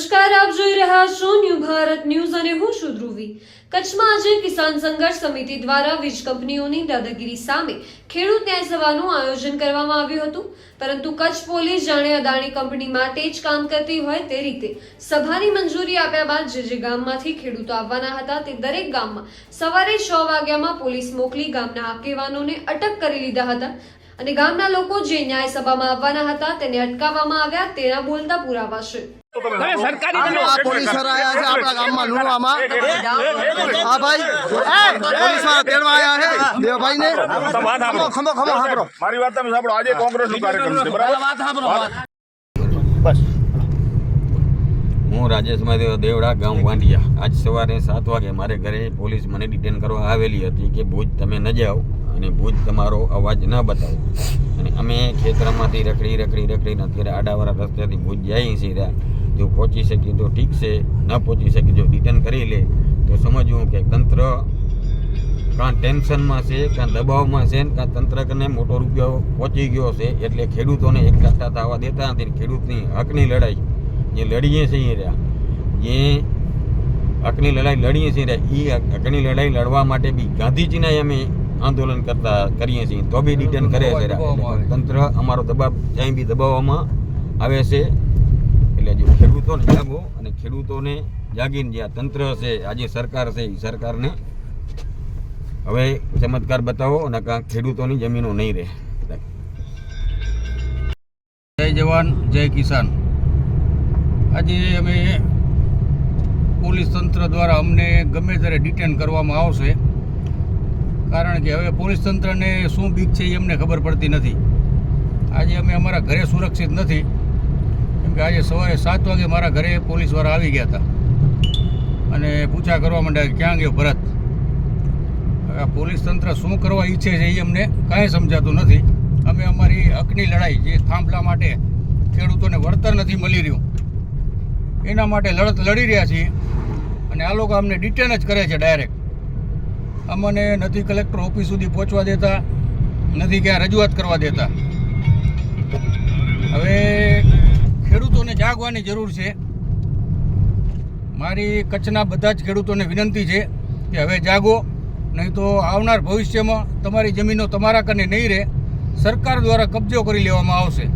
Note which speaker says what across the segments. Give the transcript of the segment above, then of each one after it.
Speaker 1: નમસ્કાર, આપ જોઈ રહ્યા છો ન્યૂ ભારત ન્યૂઝ અને હું છું ધ્રુવી. કચ્છમાં આજે કિસાન સંઘર્ષ સમિતિ દ્વારા વીજ કંપનીઓની દાદાગીરી સામે ખેડૂત ન્યાય સભાનું આયોજન કરવામાં આવ્યું હતું. પરંતુ કચ્છ પોલીસ જાણે અદાણી કંપની માટે જ કામ કરતી હોય તે રીતે સભાની મંજૂરી આપ્યા બાદ જે જે ગામમાંથી ખેડૂતો આવવાના હતા તે દરેક ગામમાં સવારે છ વાગ્યામાં પોલીસ મોકલી ગામના આગેવાનોને અટક કરી લીધા હતા. અને ગામના લોકો જે ન્યાય સભામાં આવવાના હતા તેને અટકાવવામાં આવ્યા તેના બોલતા પુરાવા છે.
Speaker 2: તમે સરકારી
Speaker 3: આ
Speaker 2: દંડો
Speaker 3: પોલીસર આયા છે આપણા ગામમાં લુણવામાં હા ભાઈ પોલીસવાળા તેડવા આયા છે દેવભાઈ ને ખમો ખમો ખમો હાબરો
Speaker 4: મારી વાત તમે સાંભળો આજે કોંગ્રેસનું કાર્યક્રમ છે બરાબર
Speaker 2: વાત સાંભળો વાત.
Speaker 3: બસ
Speaker 5: હું રાજેશ મહાદેવ દેવડા ગામ વાંડિયા આજ સવારે સાત વાગે મારે ઘરે પોલીસ મને ડિટેન કરવા આવેલી હતી કે ભુજ તમે ન જાઓ અને ભૂજ તમારો અવાજ ન બતાવે. અને અમે ખેતરમાંથી રખડી રખડી રખડીને અત્યારે આડાવાળા રસ્તેથી ભૂજ જઈએ છીએ જો પહોંચી શકીએ તો ઠીક છે, ન પહોંચી શકીએ, જો રિટર્ન કરી લે, તો સમજવું કે તંત્ર કાં ટેન્શનમાં છે, કાં દબાવમાં છે, ને કાં તંત્રકને મોટો રૂપિયો પહોંચી ગયો છે, એટલે ખેડૂતોને એકઠા થવા દેતા નથી ખેડૂતની હકની લડાઈ. જે લડીએ છીએ રહ્યા. જે હકની લડાઈ લડીએ છીએ રહ્યા એ હકની લડાઈ લડવા માટે બી ગાંધીજીના અમે આંદોલન કરતા કરીએ છીએ. તો બી ડિટેન કરે છે તંત્ર અમારો દબાવ ક્યાંય બી દબાવવામાં આવે છે. એટલે જો ખેડૂતોને જાગો અને ખેડૂતોને જાગીને જે આ તંત્ર છે આજે સરકાર છે એ સરકારને હવે ચમત્કાર બતાવો અને કાં ખેડૂતોની જમીનો નહીં રહે.
Speaker 6: જય જવાન જય કિસાન. આજે અમે પોલીસ તંત્ર દ્વારા અમને ગમે ત્યારે ડિટેન કરવામાં આવશે. કારણ કે હવે પોલીસ તંત્રને શું બીક છે એ અમને ખબર પડતી નથી. આજે અમે અમારા ઘરે સુરક્ષિત નથી. કેમ કે આજે સવારે સાત વાગે મારા ઘરે પોલીસવાળા આવી ગયા હતા. અને પૂછા કરવા માંડ્યા ક્યાં ગયો ભરત? આ પોલીસ તંત્ર શું કરવા ઈચ્છે છે એ અમને કાંઈ સમજાતું નથી. અમે અમારી હકની લડાઈ જે થાંભલા માટે ખેડૂતોને વળતર નથી મળી રહ્યું, એના માટે લડત લડી રહ્યા છીએ. અને આ લોકો અમને ડિટેન જ કરે છે ડાયરેક્ટ. અમને નથી કલેક્ટર ઓફિસ સુધી પહોંચવા દેતા, નથી ક્યાં રજૂઆત કરવા દેતા. હવે ખેડૂતોને જાગવાની જરૂર છે. મારી કચ્છના બધા જ ખેડૂતોને વિનંતી છે કે હવે જાગો, નહીં તો આવનાર ભવિષ્યમાં તમારી જમીનો તમારા કને નહીં રહે. સરકાર દ્વારા કબજો કરી લેવામાં આવશે.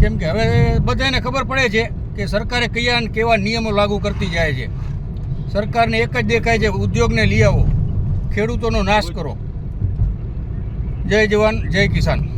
Speaker 6: કેમ કે હવે બધાને ખબર પડે છે કે સરકારે કયા કેવા નિયમો લાગુ કરતી જાય છે. સરકારને એક જ દેખાય છે, ઉદ્યોગને લઈ આવો. ખેડૂતોનો નાશ કરો. જય જવાન જય કિસાન.